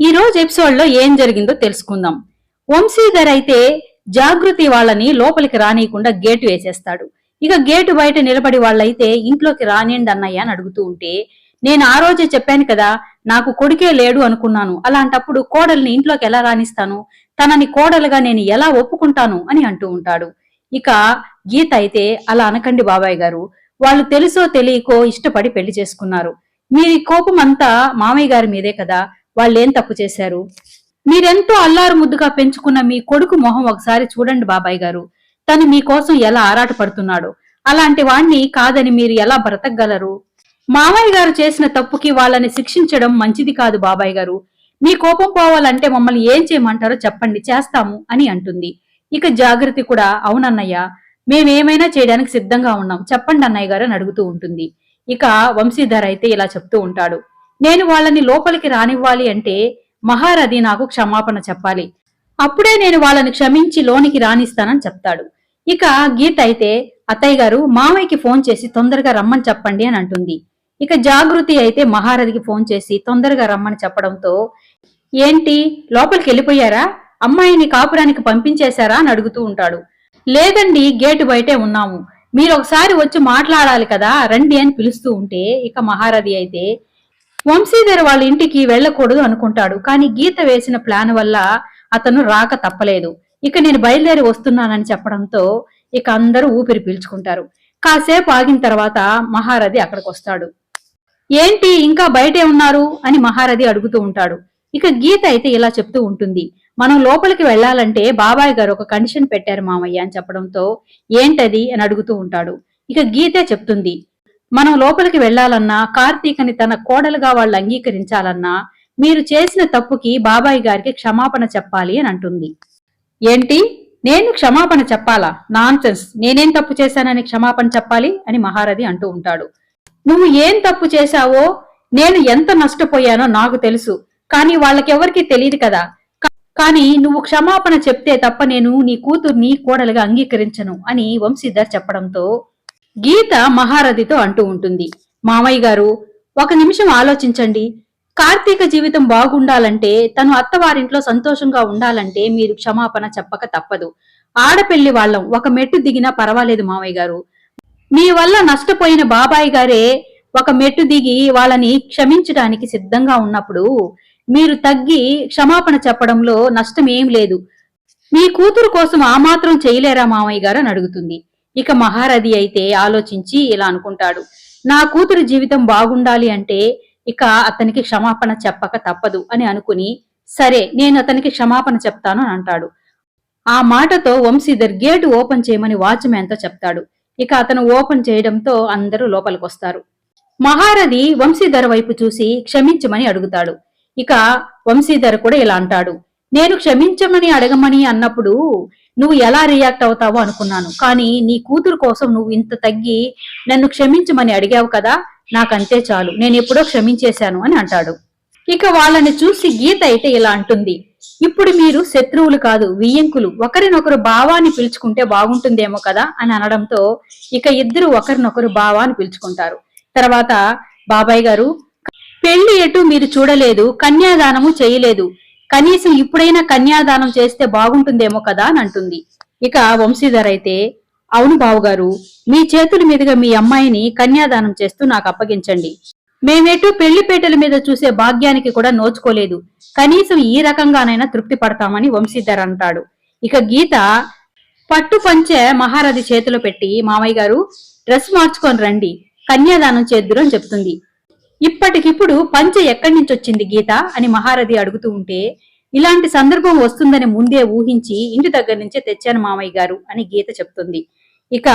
ఈ రోజు ఎపిసోడ్లో ఏం జరిగిందో తెలుసుకుందాం. వంశీధర్ అయితే జాగృతి వాళ్ళని లోపలికి రానియకుండా గేటు వేసేస్తాడు. ఇక గేటు బయట నిలబడి వాళ్ళైతే ఇంట్లోకి రానియండి అన్నయ్య అని అడుగుతూ ఉంటే నేను ఆ రోజే చెప్పాను కదా నాకు కొడుకే లేడు అనుకున్నాను. అలాంటప్పుడు కోడల్ని ఇంట్లోకి ఎలా రాణిస్తాను తనని కోడలుగా నేను ఎలా ఒప్పుకుంటాను? అని అంటూ ఉంటాడు. ఇక గీత అయితే అలా అనకండి బాబాయ్ గారు వాళ్ళు తెలుసో తెలియకో ఇష్టపడి పెళ్ళి చేసుకున్నారు. మీరు కోపం అంతా మామయ్య గారి మీదే కదా వాళ్ళేం తప్పు చేశారు? మీరెంతో అల్లారు ముద్దుగా పెంచుకున్న మీ కొడుకు మొహం ఒకసారి చూడండి బాబాయ్ గారు. తను మీకోసం ఎలా ఆరాట పడుతున్నాడు? అలాంటి వాణ్ణి కాదని మీరు ఎలా బ్రతకగలరు? మామయ్య గారు చేసిన తప్పుకి వాళ్ళని శిక్షించడం మంచిది కాదు బాబాయ్ గారు. మీ కోపం పోవాలంటే మమ్మల్ని ఏం చేయమంటారో చెప్పండి చేస్తాము అని అంటుంది. ఇక జాగృతి కూడా అవునన్నయ్య మేమేమైనా చేయడానికి సిద్ధంగా ఉన్నాం చెప్పండి అన్నయ్య గారు అని అడుగుతూ ఉంటుంది. ఇక వంశీధర్ అయితే ఇలా చెప్తూ ఉంటాడు. నేను వాళ్ళని లోపలికి రానివ్వాలి అంటే మహారథి నాకు క్షమాపణ చెప్పాలి. అప్పుడే నేను వాళ్ళని క్షమించి లోనికి రానిస్తానని చెప్తాడు. ఇక గీత అయితే అత్తయ్య గారు మామయ్యకి ఫోన్ చేసి తొందరగా రమ్మని చెప్పండి అని అంటుంది. ఇక జాగృతి అయితే మహారథికి ఫోన్ చేసి తొందరగా రమ్మని చెప్పడంతో ఏంటి లోపలికి వెళ్ళిపోయారా? అమ్మాయిని కాపురానికి పంపించేశారా? అని అడుగుతూ ఉంటాడు. లేదండి గేటు బయటే ఉన్నాము. మీరు ఒకసారి వచ్చి మాట్లాడాలి కదా రండి అని పిలుస్తూ ఉంటే ఇక మహారథి అయితే వంశీధర్ వాళ్ళ ఇంటికి వెళ్ళకూడదు అనుకుంటాడు. కానీ గీత వేసిన ప్లాన్ వల్ల అతను రాక తప్పలేదు. ఇక నేను బయలుదేరి వస్తున్నానని చెప్పడంతో ఇక అందరూ ఊపిరి పీల్చుకుంటారు. కాసేపు ఆగిన తర్వాత మహారథి అక్కడికి వస్తాడు. ఏంటి ఇంకా బయటే ఉన్నారు? అని మహారథి అడుగుతూ ఉంటాడు. ఇక గీత అయితే ఇలా చెప్తూ ఉంటుంది. మనం లోపలికి వెళ్ళాలంటే బాబాయ్ గారు ఒక కండిషన్ పెట్టారు మామయ్య అని చెప్పడంతో ఏంటది అని అడుగుతూ ఉంటాడు. ఇక గీతే చెప్తుంది. మనం లోపలికి వెళ్ళాలన్నా కార్తీకని తన కోడలుగా వాళ్ళు అంగీకరించాలన్నా మీరు చేసిన తప్పుకి బాబాయ్ గారికి క్షమాపణ చెప్పాలి అని అంటుంది. ఏంటి? నేను క్షమాపణ చెప్పాలా? నాన్సెన్స్. నేనేం తప్పు చేశానని క్షమాపణ చెప్పాలి అని మహారథి అంటూ ఉంటాడు. నువ్వు ఏం తప్పు చేశావో నేను ఎంత నష్టపోయానో నాకు తెలుసు. కానీ వాళ్ళకెవరికి తెలియదు కదా. కానీ నువ్వు క్షమాపణ చెప్తే తప్ప నేను నీ కూతుర్ని కోడలుగా అంగీకరించను అని వంశీధర్ చెప్పడంతో గీత మహారథితో అంటూ ఉంటుంది. మామయ్య గారు ఒక నిమిషం ఆలోచించండి. కార్తీక జీవితం బాగుండాలంటే తను అత్తవారింట్లో సంతోషంగా ఉండాలంటే మీరు క్షమాపణ చెప్పక తప్పదు. ఆడపెళ్ళి వాళ్ళం ఒక మెట్టు దిగినా పర్వాలేదు మామయ్య గారు. మీ వల్ల నష్టపోయిన బాబాయ్ గారే ఒక మెట్టు దిగి వాళ్ళని క్షమించడానికి సిద్ధంగా ఉన్నప్పుడు మీరు తగ్గి క్షమాపణ చెప్పడంలో నష్టం ఏం లేదు. మీ కూతురు కోసం ఆ మాత్రం చేయలేరా మామయ్య గారు అని అడుగుతుంది. ఇక మహారథి అయితే ఆలోచించి ఇలా అనుకుంటాడు. నా కూతురు జీవితం బాగుండాలి అంటే ఇక అతనికి క్షమాపణ చెప్పక తప్పదు అని అనుకుని సరే నేను అతనికి క్షమాపణ చెప్తాను అని అంటాడు. ఆ మాటతో వంశీధర్ గేటు ఓపెన్ చేయమని వాచ్మ్యాన్తో చెప్తాడు. ఇక అతను ఓపెన్ చేయడంతో అందరూ లోపలికొస్తారు. మహారథి వంశీధర్ వైపు చూసి క్షమించమని అడుగుతాడు. ఇక వంశీధర్ కూడా ఇలా అంటాడు. నేను క్షమించమని అడగమని అన్నప్పుడు నువ్వు ఎలా రియాక్ట్ అవుతావో అనుకున్నాను. కానీ నీ కూతురు కోసం నువ్వు ఇంత తగ్గి నన్ను క్షమించమని అడిగావు కదా నాకంతే చాలు. నేను ఎప్పుడో క్షమించేశాను అని అంటాడు. ఇక వాళ్ళని చూసి గీత అయితే ఇలా అంటుంది. ఇప్పుడు మీరు శత్రువులు కాదు వియ్యంకులు. ఒకరినొకరు భావాన్ని పిలుచుకుంటే బాగుంటుందేమో కదా అని అనడంతో ఇక ఇద్దరు ఒకరినొకరు భావాన్ని పిలుచుకుంటారు. తర్వాత బాబాయ్ గారు పెళ్ళి ఎటు మీరు చూడలేదు కన్యాదానము చేయలేదు. కనీసం ఇప్పుడైనా కన్యాదానం చేస్తే బాగుంటుందేమో కదా అని అంటుంది. ఇక వంశీధర్ అయితే అవును బావుగారు మీ చేతుల మీదుగా మీ అమ్మాయిని కన్యాదానం చేస్తూ నాకు అప్పగించండి. మేమేటూ పెళ్ళిపేటల మీద చూసే భాగ్యానికి కూడా నోచుకోలేదు. కనీసం ఈ రకంగానైనా తృప్తి పడతామని వంశీధర్ అంటాడు. ఇక గీత పట్టు పంచె మహారథి చేతిలో పెట్టి మామయ్య గారు డ్రెస్ మార్చుకొని రండి. కన్యాదానం చేద్దురని చెప్తుంది. ఇప్పటికిప్పుడు పంచె ఎక్కడి నుంచి వచ్చింది గీత అని మహారథి అడుగుతూ ఉంటే ఇలాంటి సందర్భం వస్తుందని ముందే ఊహించి ఇంటి దగ్గర నుంచే తెచ్చాను మామయ్య గారు అని గీత చెప్తుంది. ఇక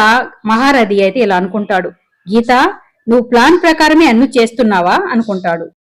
మహారథి అయితే ఇలా అనుకుంటాడు. గీత నువ్వు ప్లాన్ ప్రకారమే అన్ను చేస్తున్నావా? అనుకుంటాడు.